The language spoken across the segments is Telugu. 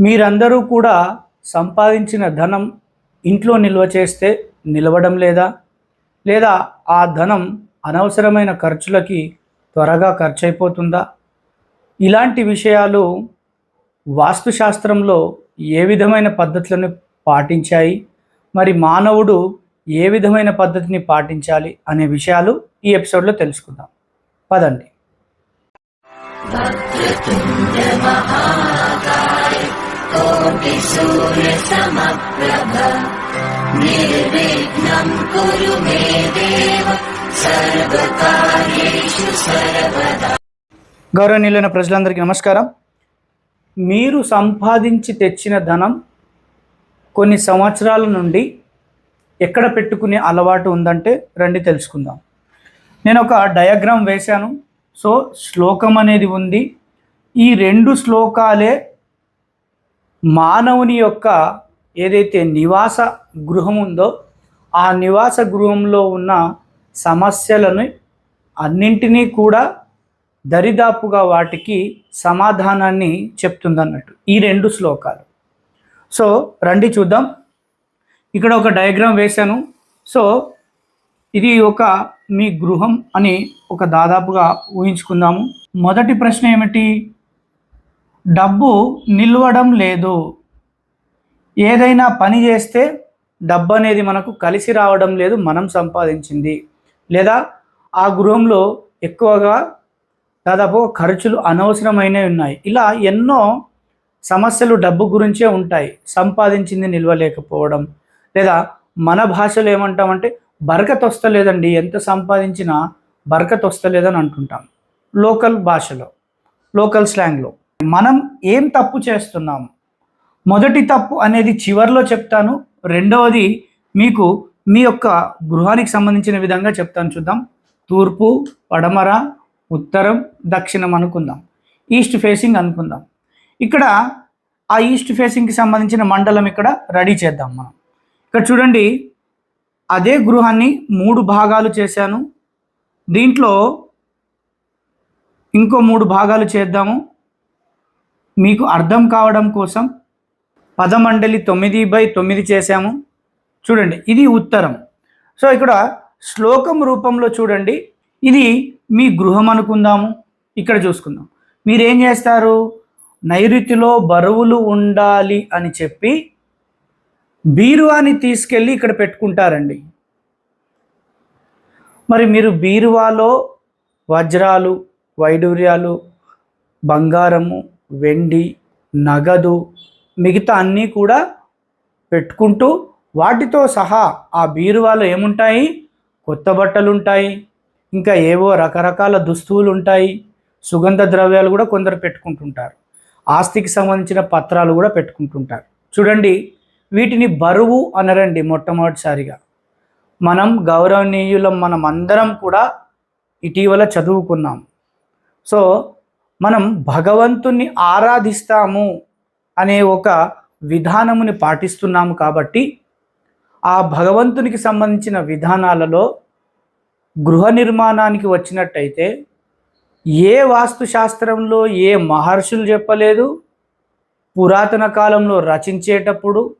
మీరందరూ కూడా సంపాదించిన ధనం ఇంట్లో నిల్వ చేస్తే నిలవడం లేదా? లేదా ఆ ధనం అనవసరమైన ఖర్చులకి త్వరగా ఖర్చు అయిపోతుందా ఇలాంటి విషయాలు వాస్తుశాస్త్రంలో ఏ విధమైన పద్ధతులను పాటించాయి? మరి మానవుడు ఏ విధమైన పద్ధతిని పాటించాలి అనే విషయాలు ఈ ఎపిసోడ్లో తెలుసుకుందాం. పదండి. सूर्यसमप्रभ निर्विघ्नम् कुरु मे देव सर्वकार्येषु सर्वदा గౌరవనీయులైన ప్రజలందరికీ నమస్కారం మీరు సంపాదించి తెచ్చిన ధనం కొన్ని సంవత్సరాల నుండి ఎక్కడ పెట్టుకునే అలవాటు ఉందంటే రండి తెలుసుకుందాం నేను ఒక డయాగ్రామ్ వేశాను సో శ్లోకం అనేది ఉంది ఈ రెండు శ్లోకాలే మానవుని యొక్క ఏదైతే నివాస గృహం ఉందో ఆ నివాస గృహంలో ఉన్న సమస్యలను అన్నింటినీ కూడా దరిదాపుగా వాటికి సమాధానాన్ని చెప్తుందన్నట్టు ఈ రెండు శ్లోకాలు. సో రండి చూద్దాం. ఇక్కడ ఒక డయాగ్రామ్ వేశాను. సో ఇది ఒక మీ గృహం అని ఒక దాదాపుగా ఊహించుకుందాము. మొదటి ప్రశ్న ఏమిటి? డబ్బు నిల్వడం లేదు. ఏదైనా పని చేస్తే డబ్బు అనేది మనకు కలిసి రావడం లేదు మనం సంపాదించింది. లేదా ఆ గృహంలో ఎక్కువగా దాదాపు ఖర్చులు అనవసరమైనవి ఉన్నాయి. ఇలా ఎన్నో సమస్యలు డబ్బు గురించే ఉంటాయి. సంపాదించింది నిల్వలేకపోవడం లేదా మన భాషలో ఏమంటామంటే బరకత్ వస్తలేదండి ఎంత సంపాదించినా బరకత్ వస్తలేదని అంటుంటాం. లోకల్ భాషలో లోకల్ స్లాంగ్లో. మనం ఏం తప్పు చేస్తున్నాం? మొదటి తప్పు అనేది చివర్లో చెప్తాను. రెండవది మీకు మీ యొక్క గృహానికి సంబంధించిన విధంగా చెప్తాను చూద్దాం. తూర్పు పడమర ఉత్తరం దక్షిణం అనుకుందాం. ఈస్ట్ ఫేసింగ్ అనుకుందాం. ఇక్కడ ఆ ఈస్ట్ ఫేసింగ్కి సంబంధించిన మండలం ఇక్కడ రెడీ చేద్దాం మనం. ఇక్కడ చూడండి అదే గృహాన్ని మూడు భాగాలు చేశాను. దీంట్లో ఇంకో మూడు భాగాలు చేద్దాము. మీకు అర్థం కావడం కోసం పదమండలి తొమ్మిది బై తొమ్మిది చేశాము. చూడండి ఇది ఉత్తరం. సో ఇక్కడ శ్లోకం రూపంలో చూడండి. ఇది మీ గృహం అనుకుందాము. ఇక్కడ చూసుకుందాం. మీరేం చేస్తారు? నైరుతిలో బరువులు ఉండాలి అని చెప్పి బీరువాని తీసుకెళ్ళి ఇక్కడ పెట్టుకుంటారండి. మరి మీరు బీరువాలో వజ్రాలు వైడూర్యాలు బంగారము వెండి నగదు మిగతా అన్నీ కూడా పెట్టుకుంటూ వాటితో సహా ఆ బీరువాలో ఏముంటాయి? కొత్త బట్టలు ఉంటాయి ఇంకా ఏవో రకరకాల దుస్తువులు ఉంటాయి సుగంధ ద్రవ్యాలు కూడా కొందరు పెట్టుకుంటుంటారు. ఆస్తికి సంబంధించిన పత్రాలు కూడా పెట్టుకుంటుంటారు. చూడండి వీటిని బరువు అనరండి మొట్టమొదటిసారిగా. మనం గౌరవనీయులం మనం అందరం కూడా ఇటీవల చదువుకున్నాం. సో మనం భగవంతుణ్ణి ఆరాధిస్తాము అనే ఒక విధానముని పాటిస్తున్నాము కాబట్టి ఆ భగవంతునికి సంబంధించిన విధానాలలో గృహ నిర్మాణానికి వచ్చినట్టయితే ఏ వాస్తుశాస్త్రంలో ఏ మహర్షులు చెప్పలేదు పురాతన కాలంలో రచించేటప్పుడు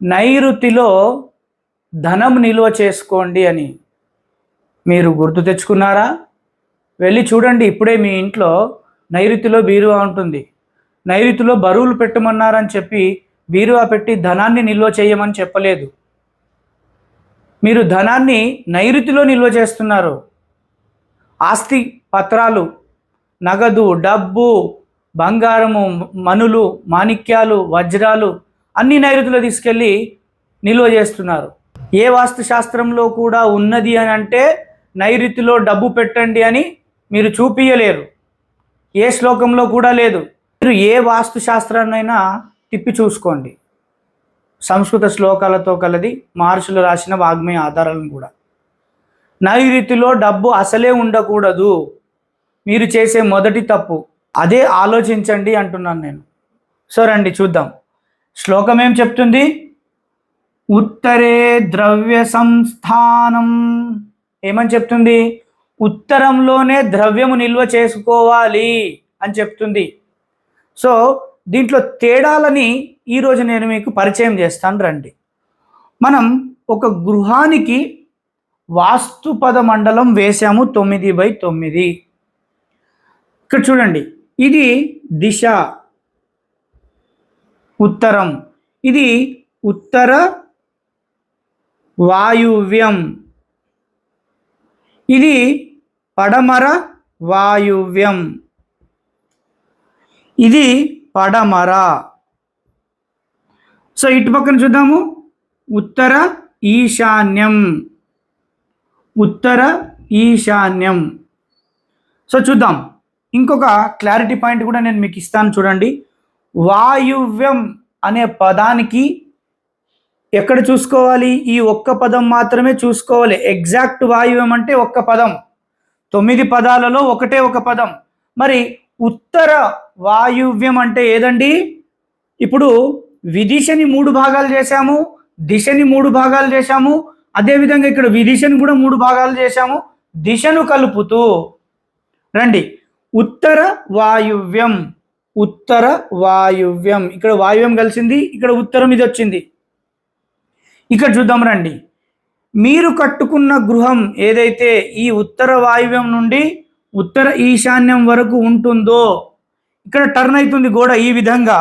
నైరుతిలో ధనం నిల్వ చేసుకోండి అని మీరు గుర్తు తెచ్చుకున్నారా? వెళ్ళి చూడండి ఇప్పుడే మీ ఇంట్లో నైరుతిలో బీరువా ఉంటుంది. నైరుతిలో బరువులు పెట్టమన్నారని చెప్పి బీరువా పెట్టి ధనాన్ని నిల్వ చేయమని చెప్పలేదు. మీరు ధనాన్ని నైరుతిలో నిల్వ చేస్తున్నారు. ఆస్తి పత్రాలు నగదు డబ్బు బంగారము మనులు మాణిక్యాలు వజ్రాలు అన్ని నైరుతిలో తీసుకెళ్ళి నిల్వ చేస్తున్నారు. ఏ వాస్తు శాస్త్రంలో కూడా ఉన్నది అని అంటే నైరుతిలో డబ్బు పెట్టండి అని మీరు చూపించలేరు ఏ శ్లోకంలో కూడా లేదు. మీరు ఏ వాస్తు శాస్త్రాన్నైనా తిప్పి చూసుకోండి. సంస్కృత శ్లోకాలతో కలది మహర్షులు రాసిన వాగ్మయ ఆధారాలను కూడా. నైరుతిలో డబ్బు అసలే ఉండకూడదు. మీరు చేసే మొదటి తప్పు. అదే ఆలోచించండి అంటున్నాను నేను. సో రండి చూద్దాం. శ్లోకం ఏం చెప్తుంది? ఉత్తరే ద్రవ్య సంస్థానం ఏమని చెప్తుంది? ఉత్తరంలోనే ద్రవ్యము నిల్వ చేసుకోవాలి అని చెప్తుంది. సో దీంట్లో తేడాలని ఈరోజు నేను మీకు పరిచయం చేస్తాను రండి. మనం ఒక గృహానికి వాస్తుపద మండలం వేసాము తొమ్మిది బై తొమ్మిది. ఇక్కడ చూడండి ఇది దిశ ఉత్తరం. ఇది ఉత్తర వాయువ్యం. ఇది పడమర వాయువ్యం. ఇది పడమర. సో ఇటు పక్కన చూద్దాము. ఉత్తర ఈశాన్యం. ఉత్తర ఈశాన్యం. సో చూద్దాం. ఇంకొక క్లారిటీ పాయింట్ కూడా నేను మీకు ఇస్తాను చూడండి. వాయువ్యం అనే పదానికి ఎక్కడ చూసుకోవాలి? ఈ ఒక్క పదం మాత్రమే చూసుకోవాలి. ఎగ్జాక్ట్ వాయువ్యం అంటే ఒక్క పదం. తొమ్మిది పదాలలో ఒకటే ఒక పదం. మరి ఉత్తర వాయువ్యం అంటే ఏదండి? ఇప్పుడు విదిశని మూడు భాగాలు చేశాము దిశని మూడు భాగాలు చేశాము అదేవిధంగా ఇక్కడ విదిశని కూడా మూడు భాగాలు చేశాము దిశను కలుపుతూ. రండి. ఉత్తర వాయువ్యం. ఉత్తర వాయువ్యం. ఇక్కడ వాయువ్యం కలిసింది ఇక్కడ ఉత్తరం ఇది వచ్చింది. ఇక్కడ చూద్దాం రండి. మీరు కట్టుకున్న గృహం ఏదైతే ఈ ఉత్తర వాయువ్యం నుండి ఉత్తర ఈశాన్యం వరకు ఉంటుందో ఇక్కడ టర్న్ అవుతుంది గోడ ఈ విధంగా.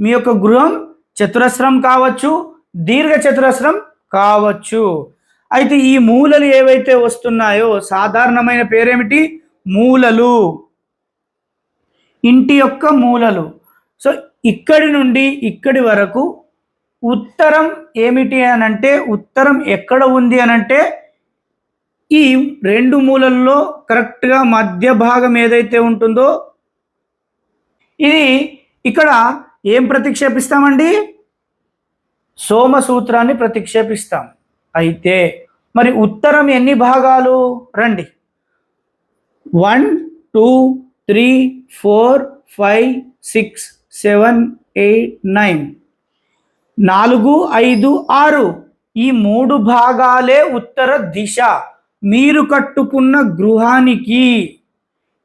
మీ యొక్క గృహం చతురస్రం కావచ్చు దీర్ఘ చతురస్రం కావచ్చు. అయితే ఈ మూలలు ఏవైతే వస్తున్నాయో సాధారణమైన పేరేమిటి? మూలలు. ఇంటి యొక్క మూలలు. సో ఇక్కడి నుండి ఇక్కడి వరకు ఉత్తరం ఏమిటి అని అంటే ఉత్తరం ఎక్కడ ఉంది అని అంటే ఈ రెండు మూలల్లో కరెక్ట్గా మధ్య భాగం ఏదైతే ఉంటుందో ఇది ఇక్కడ ఏం ప్రతిక్షేపిస్తామండి? సోమసూత్రాన్ని ప్రతిక్షేపిస్తాం. అయితే మరి ఉత్తరం ఎన్ని భాగాలు? రండి. One two three four five six seven eight nine. నాలుగు ఐదు ఆరు. ఈ మూడు భాగాలే ఉత్తర దిశ. మీరు కట్టుకున్న గృహానికి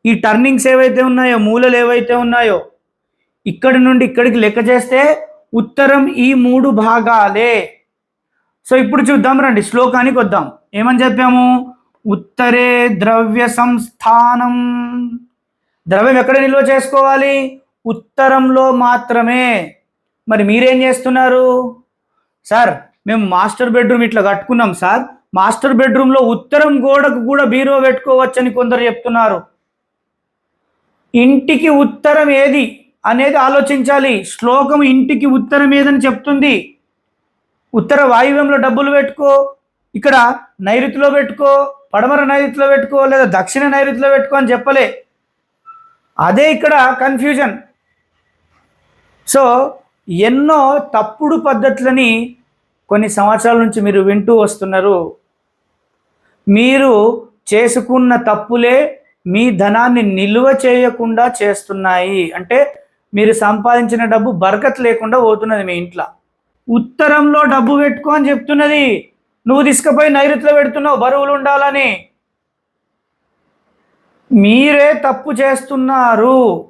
ఈ టర్నింగ్స్ ఏవైతే ఉన్నాయో మూలలు ఏవైతే ఉన్నాయో ఇక్కడి నుండి ఇక్కడికి లెక్క చేస్తే ఉత్తరం ఈ మూడు భాగాలే. సో ఇప్పుడు చూద్దాం రండి శ్లోకానికి వద్దాం. ఏమని చెప్పాము? ఉత్తరే ద్రవ్య సంస్థానం. ద్రవ్యం ఎక్కడ నిల్వ చేసుకోవాలి? ఉత్తరంలో మాత్రమే. మరి మీరేం చేస్తున్నారు? సార్ మేము మాస్టర్ బెడ్రూమ్ ఇట్లా కట్టుకున్నాం సార్. మాస్టర్ బెడ్రూమ్లో ఉత్తరం గోడకు కూడా బీరో పెట్టుకోవచ్చని కొందరు చెప్తున్నారు. ఇంటికి ఉత్తరం ఏది అనేది ఆలోచించాలి. శ్లోకం ఇంటికి ఉత్తరం ఏదని చెప్తుంది. ఉత్తర వాయువ్యంలో డబ్బులు పెట్టుకో ఇక్కడ నైరుతిలో పెట్టుకో పడమర నైరుతిలో పెట్టుకో లేదా దక్షిణ నైరుతిలో పెట్టుకో అని చెప్పలే. అదే ఇక్కడ కన్ఫ్యూజన్ సో ఎన్నో తప్పుడు పద్ధతులని కొన్ని సంవత్సరాల నుంచి మీరు వింటూ వస్తున్నారు. మీరు చేసుకున్న తప్పులే మీ ధనాన్ని నిల్వ చేయకుండా చేస్తున్నాయి. అంటే మీరు సంపాదించిన డబ్బు బరకత్ లేకుండా పోతున్నది మీ ఇంట్లో. ఉత్తరంలో డబ్బు పెట్టుకో అని చెప్తున్నది. నువ్వు తీసుకుపోయి నైరుతిలో పెడుతున్నావు బరువులు ఉండాలని. మీరే తప్పు చేస్తున్నారు.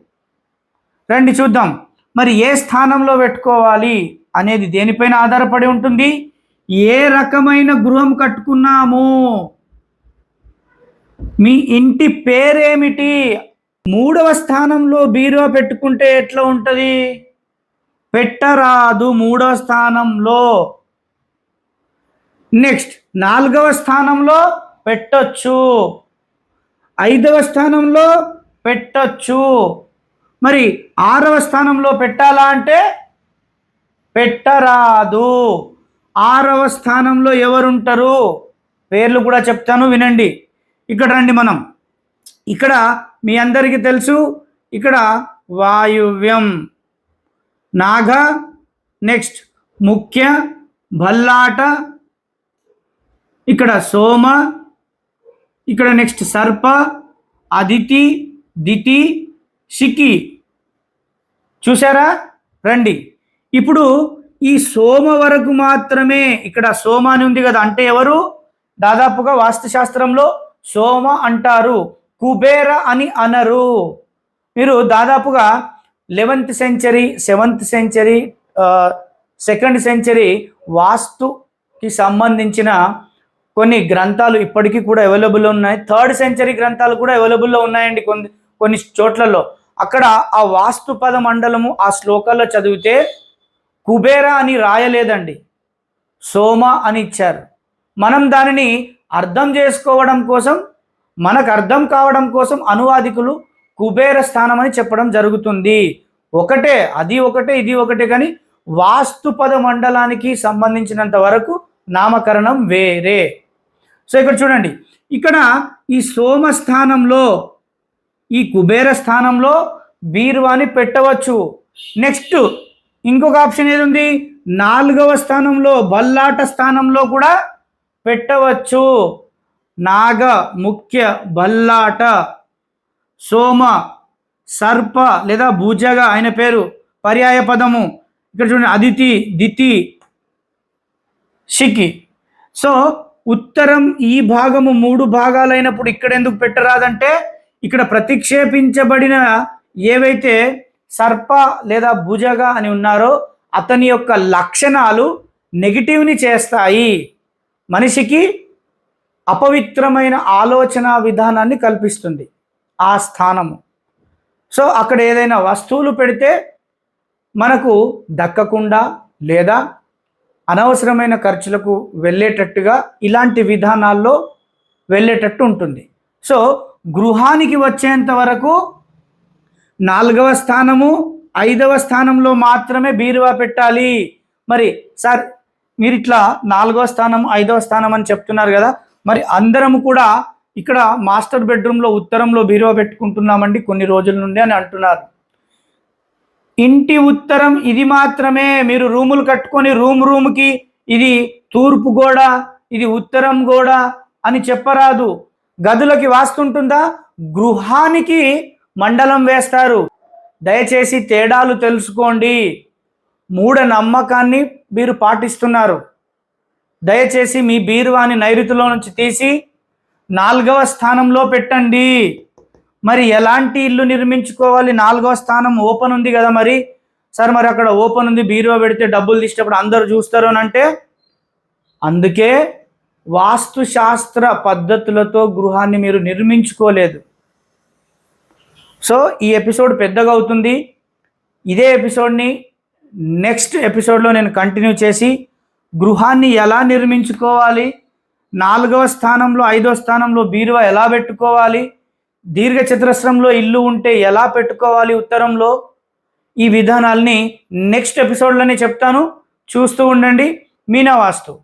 రండి చూద్దాం. మరి ఏ స్థానంలో పెట్టుకోవాలి అనేది దేనిపైన ఆధారపడి ఉంటుంది? ఏ రకమైన గృహం కట్టుకున్నాము? మీ ఇంటి పేరేమిటి? మూడవ స్థానంలో బీరువా పెట్టుకుంటే ఎట్లా ఉంటుంది? పెట్టరాదు మూడవ స్థానంలో. నెక్స్ట్ నాలుగవ స్థానంలో పెట్టొచ్చు. ఐదవ స్థానంలో పెట్టొచ్చు. మరి ఆరవ స్థానంలో పెట్టాలా అంటే పెట్టరాదు. ఆరవ స్థానంలో ఎవరుంటారు? పేర్లు కూడా చెప్తాను వినండి. ఇక్కడ రండి మనం. ఇక్కడ మీ అందరికీ తెలుసు ఇక్కడ వాయువ్యం. నాగ నెక్స్ట్ ముఖ్య భల్లాట. ఇక్కడ సోమ ఇక్కడ నెక్స్ట్ సర్ప అదితి దితి షికి చూసారా రండి. ఇప్పుడు ఈ సోమ వరకు మాత్రమే ఇక్కడ సోమ అని ఉంది కదా అంటే ఎవరు? దాదాపుగా వాస్తుశాస్త్రంలో సోమ అంటారు కుబేర అని అనరు. మీరు దాదాపుగా eleventh century seventh century second century వాస్తుకి సంబంధించిన కొన్ని గ్రంథాలు ఇప్పటికీ కూడా అవైలబుల్లో ఉన్నాయి. థర్డ్ సెంచరీ గ్రంథాలు కూడా అవైలబుల్లో ఉన్నాయండి కొన్ని కొన్ని చోట్లలో. అక్కడ ఆ వాస్తుపద మండలము ఆ శ్లోకాల్లో చదివితే కుబేర అని రాయలేదండి. సోమ అని ఇచ్చారు. మనం దానిని అర్థం చేసుకోవడం కోసం మనకు అర్థం కావడం కోసం అనువాదికులు కుబేర స్థానం అని చెప్పడం జరుగుతుంది. ఒకటే అది ఒకటే ఇది ఒకటే కానీ వాస్తుపద మండలానికి సంబంధించినంత వరకు నామకరణం వేరే. సో ఇక్కడ చూడండి. ఇక్కడ ఈ సోమ స్థానంలో ఈ కుబేర స్థానంలో బీరువాని పెట్టవచ్చు. నెక్స్ట్ ఇంకొక ఆప్షన్ ఏది ఉంది నాలుగవ స్థానంలో బల్లాట స్థానంలో కూడా పెట్టవచ్చు. నాగ ముఖ్య బల్లాట. సోమ సర్ప లేదా భుజగ ఆయన పేరు పర్యాయ పదము. ఇక్కడ చూడండి అదితి దితి షికి సో ఉత్తరం ఈ భాగము మూడు భాగాలైనప్పుడు ఇక్కడ ఎందుకు పెట్టరాదంటే ఇక్కడ ప్రతిక్షేపించబడిన ఏవైతే సర్ప లేదా భుజగ అని ఉన్నారో అతని యొక్క లక్షణాలు నెగిటివ్ని చేస్తాయి. మనిషికి అపవిత్రమైన ఆలోచన విధానాన్ని కల్పిస్తుంది ఆ స్థానము. సో అక్కడ ఏదైనా వస్తువులు పెడితే మనకు దక్కకుండా లేదా అనవసరమైన ఖర్చులకు వెళ్ళేటట్టుగా ఇలాంటి విధానాల్లో వెళ్ళేటట్టు ఉంటుంది. సో గృహానికి వచ్చేంత వరకు నాలుగవ స్థానము ఐదవ స్థానంలో మాత్రమే బీరువా పెట్టాలి. మరి సార్ మీరు ఇట్లా నాలుగవ స్థానం ఐదవ స్థానం అని చెప్తున్నారు కదా మరి అందరము కూడా ఇక్కడ మాస్టర్ బెడ్రూమ్లో ఉత్తరంలో బీరువా పెట్టుకుంటున్నామండి కొన్ని రోజుల నుండి అని అంటున్నారు. ఇంటి ఉత్తరం ఇది మాత్రమే మీరు రూములు కట్టుకొని రూమ్ రూమ్కి ఇది తూర్పు గోడ ఇది ఉత్తరం గోడ అని చెప్పరాదు. గదులకి వాస్తుంటుందా? గృహానికి మండలం వేస్తారు. దయచేసి తేడాలు తెలుసుకోండి. మూఢ నమ్మకాన్ని మీరు పాటిస్తున్నారు. దయచేసి మీ బీరువాని నైరుతిలో నుంచి తీసి నాలుగవ స్థానంలో పెట్టండి. మరి ఎలాంటి ఇల్లు నిర్మించుకోవాలి? నాలుగవ స్థానం ఓపెన్ ఉంది కదా మరి. సార్ మరి అక్కడ ఓపెన్ ఉంది బీరువా పెడితే డబ్బులు తీసేటప్పుడు అందరూ చూస్తారు అని అంటే అందుకే వాస్తుశాస్త్ర పద్ధతులతో గృహాన్ని మీరు నిర్మించుకోలేదు. సో ఈ ఎపిసోడ్ పెద్దగా అవుతుంది. ఇదే ఎపిసోడ్ని నెక్స్ట్ ఎపిసోడ్లో నేను కంటిన్యూ చేసి గృహాన్ని ఎలా నిర్మించుకోవాలి నాలుగవ స్థానంలో ఐదవ స్థానంలో బీరువా ఎలా పెట్టుకోవాలి దీర్ఘ చతురస్రంలో ఇల్లు ఉంటే ఎలా పెట్టుకోవాలి ఉత్తరంలో ఈ విధానాల్ని నెక్స్ట్ ఎపిసోడ్లోనే చెప్తాను. చూస్తూ ఉండండి. మీనా వాస్తు